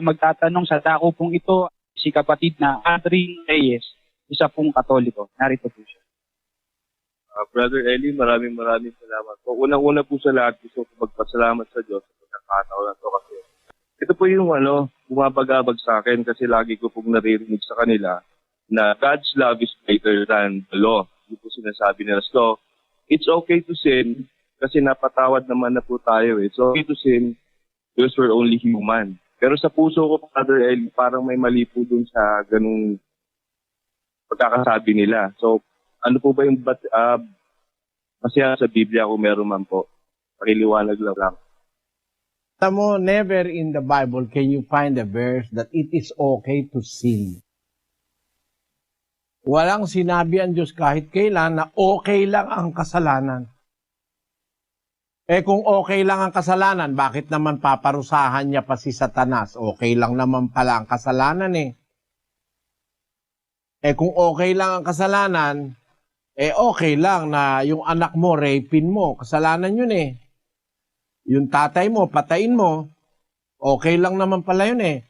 magtatanong sa dako pong ito, si kapatid na Adrien Reyes, isa pong katoliko. Narito po siya. Ah, Brother Eli, maraming maraming salamat po. Unang-una po sa lahat, gusto ko magpasalamat sa Diyos sa pagkakataon na to kasi ito po yung ano, bumabagabag sa akin kasi lagi ko pong naririnig sa kanila na God's love is greater than the law. Yung po sinasabi nila. So, it's okay to sin kasi napatawad naman na po tayo. eh. It's okay to sin because we're only human. Pero sa puso ko, Brother Eli, parang may mali po dun sa ganung pagkakasabi nila. So, ano po ba yung bat, uh, kasi sa Biblia kung meron man po, pakiliwanag lang lang. Alam mo, never in the Bible can you find a verse that it is okay to sin. Walang sinabi ang Diyos kahit kailan na okay lang ang kasalanan. Eh kung okay lang ang kasalanan, bakit naman paparusahan niya pa si Satanas? Okay lang naman pala ang kasalanan eh. Eh kung okay lang ang kasalanan, eh okay lang na yung anak mo, rapin mo. Kasalanan yun eh yung tatay mo, patayin mo, okay lang naman pala yun eh.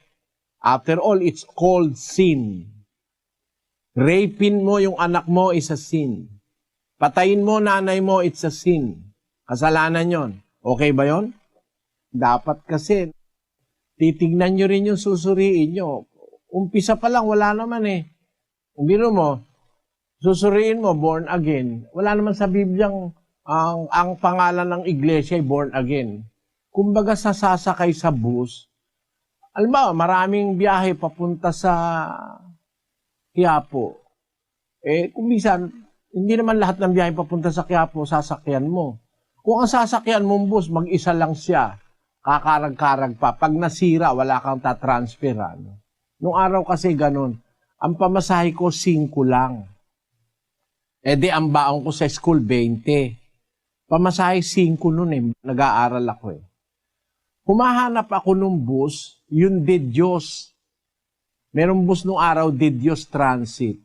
After all, it's called sin. Rapin mo yung anak mo is a sin. Patayin mo nanay mo, it's a sin. Kasalanan yon. Okay ba yon? Dapat kasi, titignan nyo rin yung susuriin nyo. Umpisa pa lang, wala naman eh. Kung biro mo, susuriin mo, born again. Wala naman sa Bibliang ang ang pangalan ng iglesia ay born again. Kumbaga sa sasakay sa bus, alam mo, maraming biyahe papunta sa Quiapo. Eh, kung minsan, hindi naman lahat ng biyahe papunta sa Quiapo, sasakyan mo. Kung ang sasakyan mong bus, mag-isa lang siya, kakarag-karag pa. Pag nasira, wala kang tatransfer. Ano? Nung araw kasi ganun, ang pamasahe ko, 5 lang. Eh di, ang baon ko sa school, 20 pamasahe 5 noon eh. Nag-aaral ako eh. Humahanap ako nung bus, yun De Diyos. Merong bus nung araw, De Diyos Transit.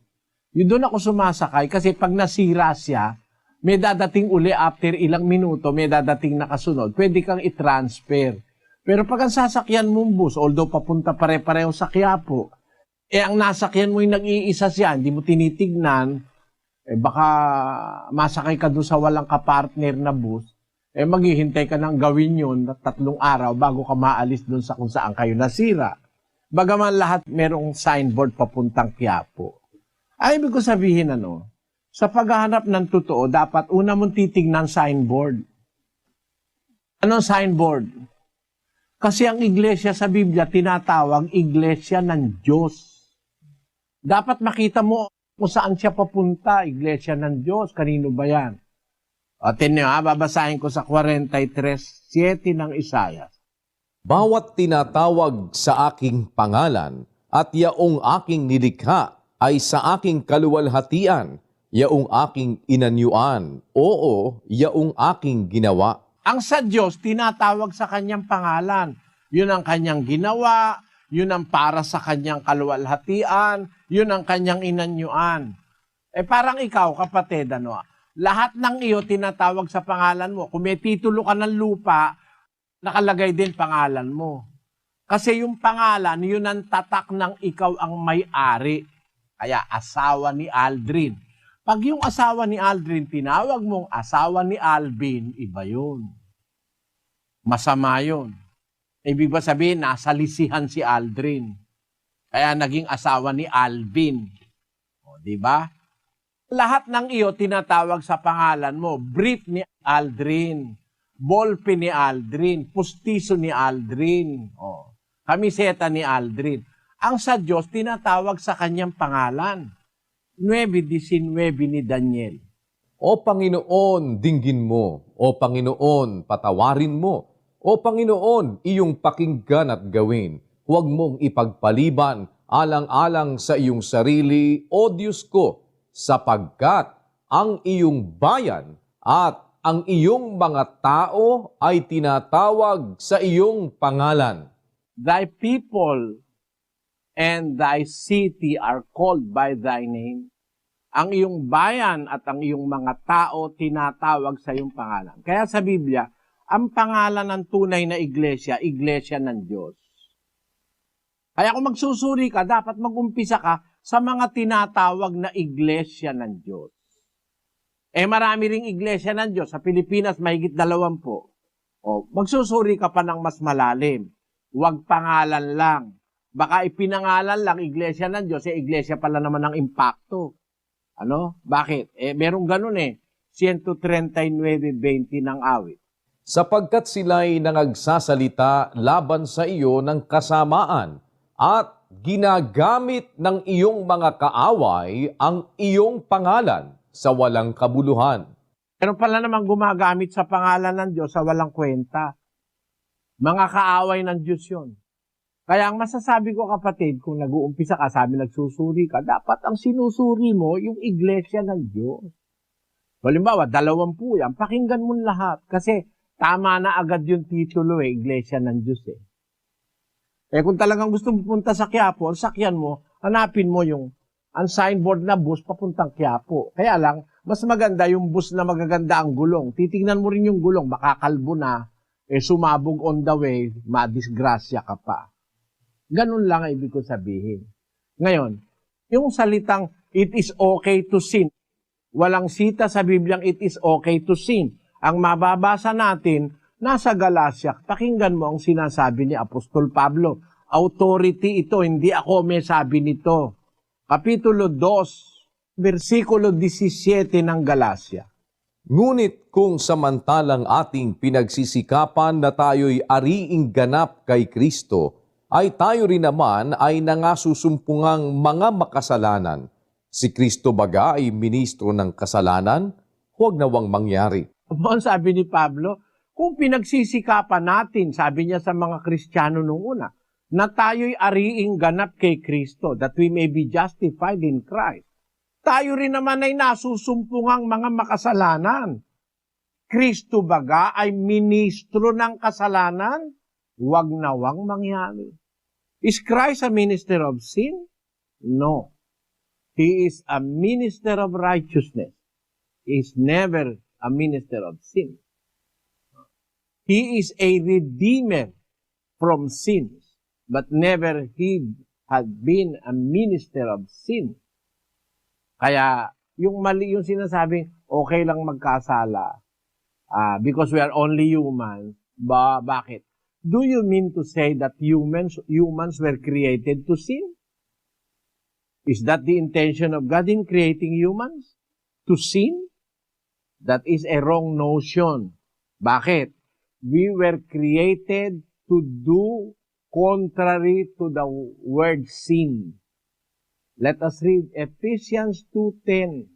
Yun doon ako sumasakay kasi pag nasira siya, may dadating uli after ilang minuto, may dadating na kasunod. Pwede kang i-transfer. Pero pag ang sasakyan mong bus, although papunta pare-pareho sa Quiapo, eh ang nasakyan mo yung nag-iisa siya, hindi mo tinitignan, eh baka masakay ka doon sa walang kapartner na bus, eh maghihintay ka nang gawin yun na tatlong araw bago ka maalis doon sa kung saan kayo nasira. Bagaman lahat merong signboard papuntang Quiapo. Ay, ibig ko sabihin ano, sa paghahanap ng totoo, dapat una mong titignan signboard. Anong signboard? Kasi ang iglesia sa Biblia tinatawag iglesia ng Diyos. Dapat makita mo kung saan siya papunta, iglesia ng Diyos. Kanino ba yan? O, tinyo ha, babasahin ko sa 43.7 ng Isaiah. Bawat tinatawag sa aking pangalan at yaong aking nilikha ay sa aking kaluwalhatian, yaong aking inanyuan, oo, yaong aking ginawa. Ang sa Diyos, tinatawag sa kanyang pangalan. Yun ang kanyang ginawa, yun ang para sa kanyang kaluwalhatian, yun ang kanyang inanyuan. Eh parang ikaw, kapatid, ano, lahat ng iyo tinatawag sa pangalan mo. Kung may titulo ka ng lupa, nakalagay din pangalan mo. Kasi yung pangalan, yun ang tatak ng ikaw ang may-ari. Kaya asawa ni Aldrin. Pag yung asawa ni Aldrin, tinawag mong asawa ni Alvin, iba yun. Masama yun. Ibig ba sabihin, nasa lisihan si Aldrin. Kaya naging asawa ni Alvin. O, di ba? Lahat ng iyo tinatawag sa pangalan mo. Brief ni Aldrin. Bolpe ni Aldrin. Pustiso ni Aldrin. O, kamiseta ni Aldrin. Ang sa Diyos, tinatawag sa kanyang pangalan. 9.19 ni Daniel. O Panginoon, dinggin mo. O Panginoon, patawarin mo. O Panginoon, iyong pakinggan at gawin. Huwag mong ipagpaliban alang-alang sa iyong sarili, O Diyos ko, sapagkat ang iyong bayan at ang iyong mga tao ay tinatawag sa iyong pangalan. Thy people and thy city are called by thy name. Ang iyong bayan at ang iyong mga tao tinatawag sa iyong pangalan. Kaya sa Biblia, ang pangalan ng tunay na iglesia, iglesia ng Diyos. Kaya kung magsusuri ka, dapat magumpisa ka sa mga tinatawag na iglesia ng Diyos. Eh marami ring iglesia ng Diyos. Sa Pilipinas, mahigit dalawampu. O, magsusuri ka pa ng mas malalim. Huwag pangalan lang. Baka ipinangalan lang iglesia ng Diyos, eh iglesia pala naman ng impacto. Ano? Bakit? Eh, merong ganun eh. 139.20 ng awit. sapagkat sila'y nangagsasalita laban sa iyo ng kasamaan at ginagamit ng iyong mga kaaway ang iyong pangalan sa walang kabuluhan. Pero pala naman gumagamit sa pangalan ng Diyos sa walang kwenta. Mga kaaway ng Diyos yun. Kaya ang masasabi ko kapatid, kung nag-uumpisa ka, sabi nagsusuri ka, dapat ang sinusuri mo yung iglesia ng Diyos. Halimbawa, dalawampu yan, pakinggan mo lahat. Kasi tama na agad yung titulo eh, iglesia ng Diyos eh. Eh kung talagang gusto mo pupunta sa Quiapo, ang sakyan mo, hanapin mo yung ang signboard na bus papuntang Quiapo. Kaya lang, mas maganda yung bus na magaganda ang gulong. Titingnan mo rin yung gulong, baka kalbo na, eh sumabog on the way, madisgrasya ka pa. Ganun lang ang ibig ko sabihin. Ngayon, yung salitang it is okay to sin, walang sita sa Bibliang it is okay to sin. Ang mababasa natin, nasa Galacia, pakinggan mo ang sinasabi ni Apostol Pablo. Authority ito, hindi ako may sabi nito. Kapitulo 2, versikulo 17 ng Galacia. Ngunit kung samantalang ating pinagsisikapan na tayo'y ariing ganap kay Kristo, ay tayo rin naman ay nangasusumpungang mga makasalanan. Si Kristo baga ay ministro ng kasalanan? Huwag nawang mangyari. Ang sabi ni Pablo? Kung pinagsisikapan natin, sabi niya sa mga Kristiyano nung una, na tayo'y ariing ganap kay Kristo, that we may be justified in Christ. Tayo rin naman ay nasusumpungang mga makasalanan. Kristo baga ay ministro ng kasalanan? Huwag nawang mangyari. Is Christ a minister of sin? No. He is a minister of righteousness. He is never a minister of sin. He is a redeemer from sins, but never he had been a minister of sin. Kaya yung mali yung sinasabing okay lang magkasala ah, because we are only humans, ba bakit? Do you mean to say that humans humans were created to sin? Is that the intention of God in creating humans? To sin? That is a wrong notion. Bakit? We were created to do contrary to the word sin. Let us read Ephesians 2.10.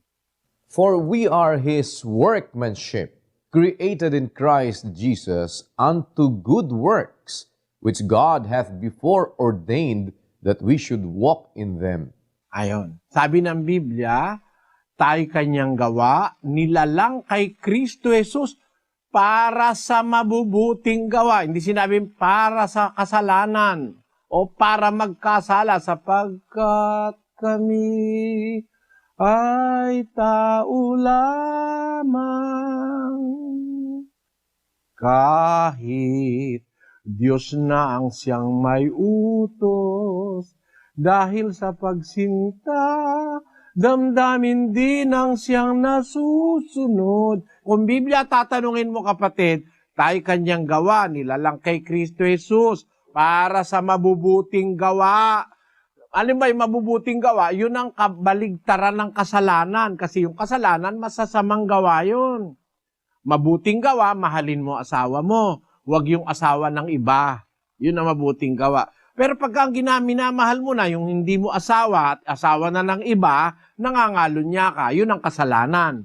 For we are his workmanship, created in Christ Jesus unto good works, which God hath before ordained that we should walk in them. Ayon. Sabi ng Biblia, tayo kanyang gawa, nilalang kay Kristo Jesus para sa mabubuting gawa. Hindi sinabing para sa kasalanan o para magkasala sapagkat kami ay tao lamang. Kahit Diyos na ang siyang may utos, dahil sa pagsinta, damdamin din ang siyang nasusunod. Kung Biblia tatanungin mo kapatid, tayo kanyang gawa, nilalang kay Kristo Jesus, para sa mabubuting gawa. Ano ba yung mabubuting gawa? Yun ang kabaligtaran ng kasalanan. Kasi yung kasalanan, masasamang gawa yun. Mabuting gawa, mahalin mo asawa mo. Huwag yung asawa ng iba. Yun ang mabuting gawa. Pero pagka ang ginaminamahal mo na, yung hindi mo asawa at asawa na ng iba, nangangalon niya ka. Yun ang kasalanan.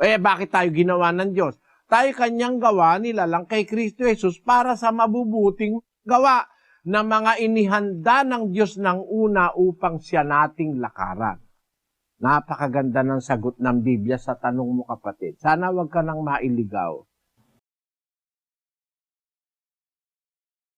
Eh, bakit tayo ginawa ng Diyos? Tayo kanyang gawa nila lang kay Kristo Jesus para sa mabubuting gawa na mga inihanda ng Diyos ng una upang siya nating lakaran. Napakaganda ng sagot ng Biblia sa tanong mo kapatid. Sana wag ka nang mailigaw.